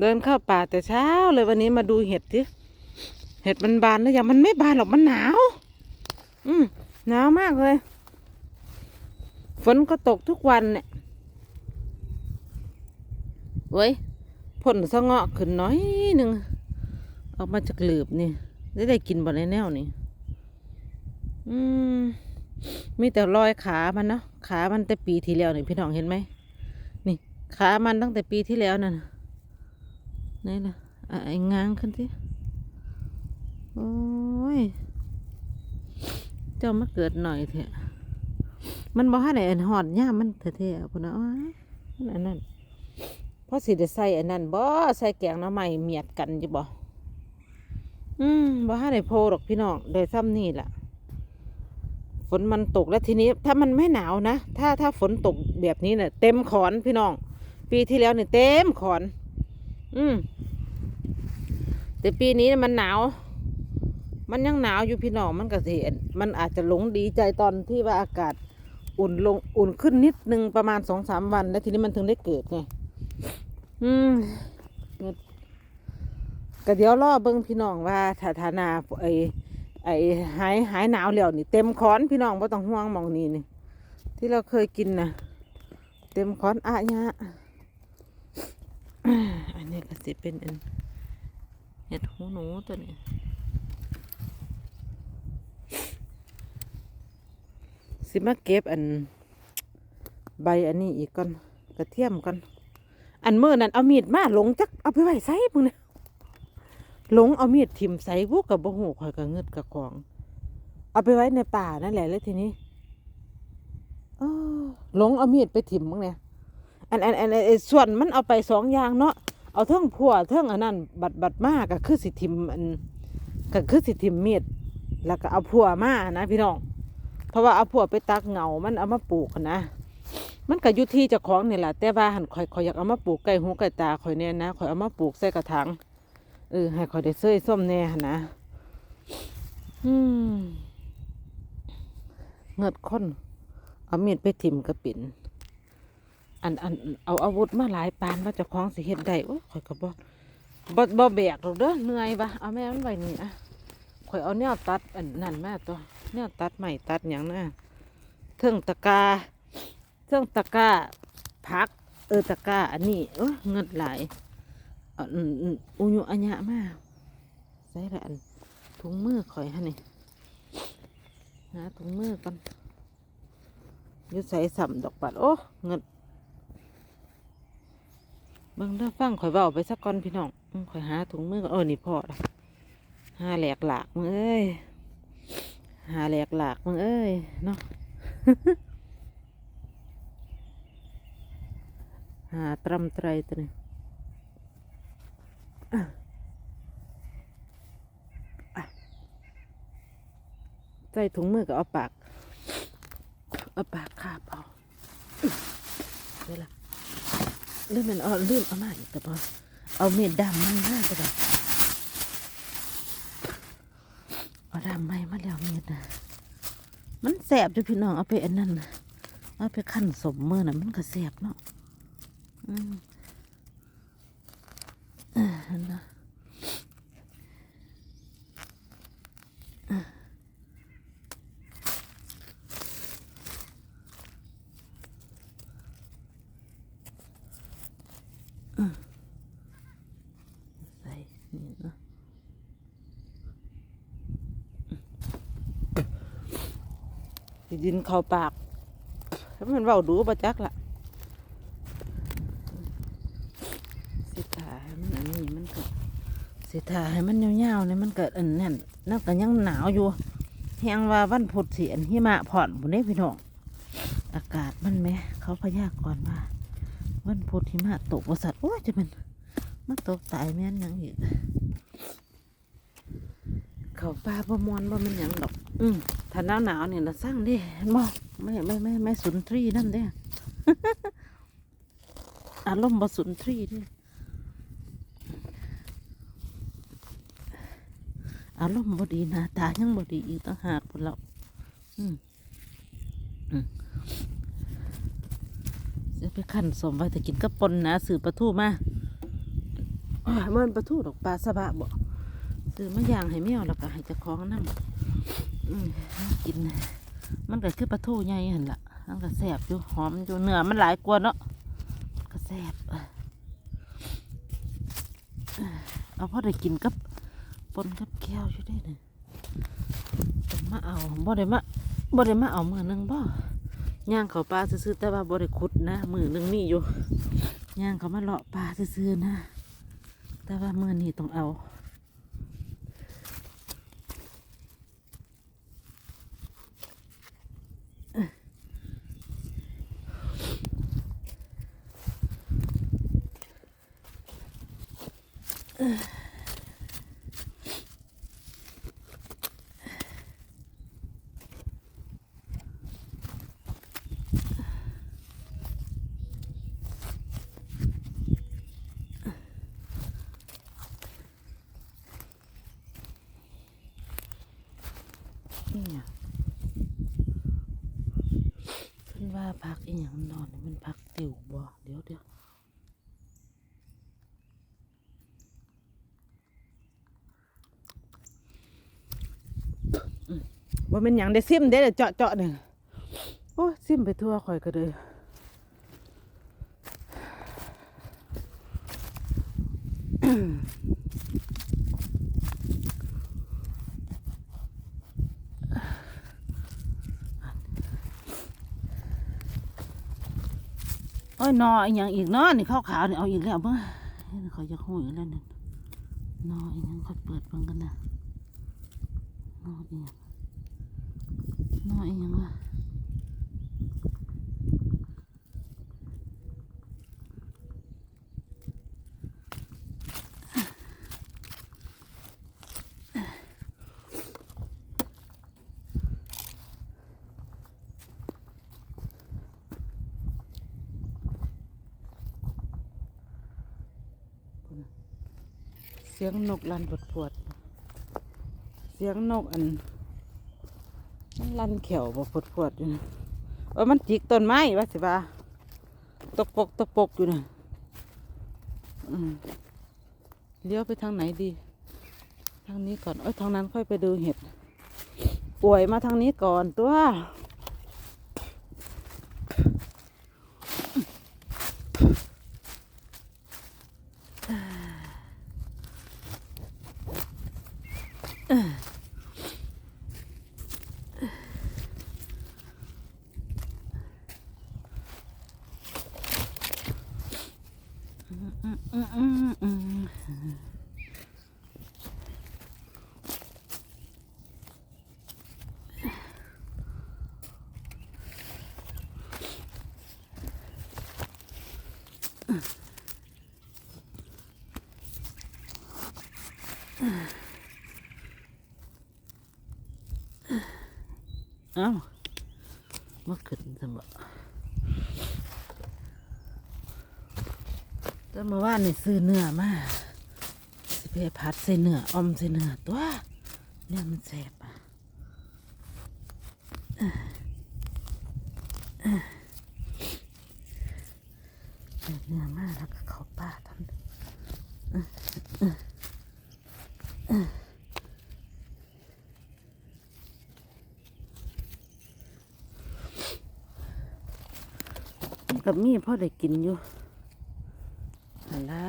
เดินเข้าป่าแต่เช้าเลยวันนี้มาดูเห็ดสิเห็ดมันบานแล้วยังมันไม่บานหรอกมันหนาว อืมหนาวมากเลย ฝนก็ตกทุกวันเนี่ยเว้ยผลสะเงาะขึ้นน้อยหนึ่งออกมาจากหลืบนี่ได้ได้กินบ่ในแนวนี่อืมมีแต่รอยขามันเนาะขามันแต่ปีที่แล้วนี่พี่น้องเห็นไหมนี่ ขามันตั้งแต่ปีที่แล้วนั่นน่ะ นี่นะอะไอ้ง้างขึ้นสิโอ้ย เจ้ามาเกิดหน่อยเถอะมันบอกให้ไหนอันหอดย่ามันเถอะๆพุ่นนะอ้ายมันอันนั้นเพราะสิได้ใส่อันนั้นบ่ใส่แกงน้ำใหม่เมียดกันจะบ่อืมบ่ให้ไหนโพดอกพี่น้องได้ซ้ำนี่แหละฝนมันตกแล้วทีนี้ ถ้ามันไม่หนาวนะ ถ้าถ้าฝนตกแบบนี้เนี่ยเต็มขอนพี่น้อง ปีที่แล้วเนี่ยเต็มขอน อืมแต่ปีนี้มันหนาว มันยังหนาวอยู่พี่น้องมันก็สิมันอาจจะหลงดีใจตอนที่ว่าอากาศอุ่นลงอุ่นขึ้นนิดนึงประมาณสองสามวัน แล้วทีนี้มันถึงได้เกิดไงอืมก็เดี๋ยวรอเบิ้งพี่น้องว่าถ้าธนาไอไอหายหายหนาวแล้วนี่ เต็มคอนพี่น้องไ่ต้องห่วงมองนี้นี่ที่เราเคยกินนะเต็มคอนอะยะ อันนี้ก็สิเป็นอันเห็ดหูหนูตัวนี้สิมาเก็บอันใบอันนี้อีกก่อนกระเทียมก่อนอันเมื่อนั้นเอามีดมาหลงจักเอาไปไว้ใส่มึงเนี่ยหลงเอามีดถิ่มใส่พวกกับบ่หูข่อยกับเงืดกับของ เอาไปไว้ในป่านั่นแหละแล้วทีนี้อหลงเอามีดไปถิ่มมึงเนี่ย อันอันอันไอ้ส่วนมันเอาไปสองอย่างเนาะเอาเท่งพัวเท่งอันนั้นบัดบัดมากก็คือสิถิมอันก็คือสิถิ่มมีดแล้วก็เอาพัวมานะพี่น้อง เพราะว่าเอาพวไปตักเหงามันเอามาปลูกนะมันก็อยู่ที่เจ้าของนี่แหละแต่ว่าหันข่อยข่อยอยากเอามาปลูกไก่หูไก่ตาข่อยเนี่ยนะข่อยเอามาปลูกใส่กระถางเออให้ข่อยได้เซ้ยส้มแน่นะอืมเงิดคนเอามีดไปถิ่มกระปิ่น อันอันเอาอาวุธมาหลายปานว่าเจ้าของสิเฮ็ดได้โอ้ยข่อยก็บ่บ่บ่แบกหรอกเด้อเหนื่อยปะเอาแม่มันไว้นี่อะข่อยเอาแนวตัดอันนั่นมาตัวเนี่ยตัดใหม่ตัดอย่างนะเทิงตะกาเทิงตะกาพัก เออตะกาอันนี้เออเงินหลายอะอืมอืมอุยุอัญญะมากใส่ละอันถุงมือข่อยฮะนี่หาถุงมือกันยุใส่สัมดอกปัดโอ้เงิน เบิ่งเด้อฟังข่อยเบาไปสักก่อนพี่น้องข่อยหาถุงมือก่อนเออนี่พอละหาแหลกหลากมึงเอ้ยหาแหลกหลากมึงเอ้ยเนาะหาตรำไตรตัวนี้อะอะใส่ถุงมือก็เอาปาก เอาปากคาบเอาเดี๋ยวละ ลืมมันเอาลืมเอามาอีกแต่พอเอาเม็ดดำมันมาแต่แบบเอาดำไม่มาแล้วเม็ดนะมันแสบจ้ะพี่น้องเอาไปอันนั้นเอาไปขั้นสมมือน่ะมันก็แสบเนาะอืมอ่านะอะอะใส่นี่เนาะ สิ ดินเข้าปากถ้ามันเว้าดูประจักละสิถ่าให้มันอันนี้มันก็สิถ่าให้มันยาวๆเนี่ยมันเกิดอันนั่นนั่นก็ยังหนาวอยู่แหงว่าวันพุธเสียนหิมะผ่อนบุนได้พี่น้องอากาศมันไหมเขาพยากรณ์ว่าวันพุธหิมะตกบริษัทโอ้ยจะมันมันตกตายแม่นยังอีกเขาปลาประมวนว่ามันยังดอก อืม ถ้าหนาวหนาวเนี่ยเราสร้างดิเห็นบ่ไม่ไม่ไม่ไม่สุนทรีนั่นเด้อารมณ์บ่สุนทรีดิอารมณ์บดีหน้าตายังบดีอีกต่างหากพุ่นแล้วอืมอืมจะไปขันสมไว้แต่กินกับปนนะสื่อประทูมาอ้ามันปลาทูดอกปลาสะบะบ่ซื้อมาย่างให้แมวแล้วก็ให้เจ้าของนำอืม กิน มันก็คือปลาทูใหญ่เหั่นละมันก็แซ่บอยู่หอมอยู่เนื้อมันหลายกว่าเนาะก็แซ่บเอาพ่อได้กินกับปนกับแก้วอยู่ได้หนึ่งต้องมาเอาบ่ได้มาบ่ได้มาเอามือนึงบ่ย่างเขาปลาซื้อแต่ว่าบ่ได้ขุดนะมือนึงมีอยู่ย่างเขามาเลาะปลาซื้อนะ แต่ว่ามือนี้ต้องเอา นี่หยังเพิ่นว่าพักอีหยังนอนนี่มันพักติวบ่เดี๋ยวเดี๋ยว อืมบ่เป็นหยังได้ซิมเด้เจาะเจาะเนี่ยโอ้ซิมไปทั่วข่อยก็เลยโอ้ยนออีหยังอีกเนาะนี่ขาวๆนี่เอาอีกแล้วเบิ่งเฮ้ยเขาจะหูอีกแล้วนี่นออีหยังค่อยเปิดเบิ่งกันนะนออีหยังนออีหยังวะเสียงนกลันปวดปวด เสียงนกอันมันลันเขียวบ่ปวดปวดอยู่นะเออมันจิกต้นไม้ว่าสิว่าตกปกตกปกอยู่นะเลี้ยวไปทางไหนดี ทางนี้ก่อนเอ้ยทางนั้นค่อยไปดูเห็ด ป่วยมาทางนี้ก่อนตัว อืมอืมอืม เอ้ามาขึ้นสมบแต่เมื่อวานนี่ซื้อเนื้อมาสิไปผัดใส่เนื้อออมใส่เนื้อตัวเนี่ยมันแสบอะได้เนื้อมาแล้วก็เขาป้าทำ กับมีพ่อได้กินอยู่นั่นละ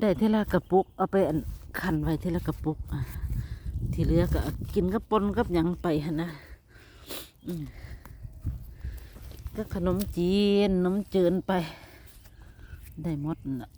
ได้เทละกระปุก เอาไปขันไว้เทละกระปุกที่เหลือก็กินกับปนกับหยังไปนนะก็ขนมจีนขนมเจินไป ได้หมดน่ะ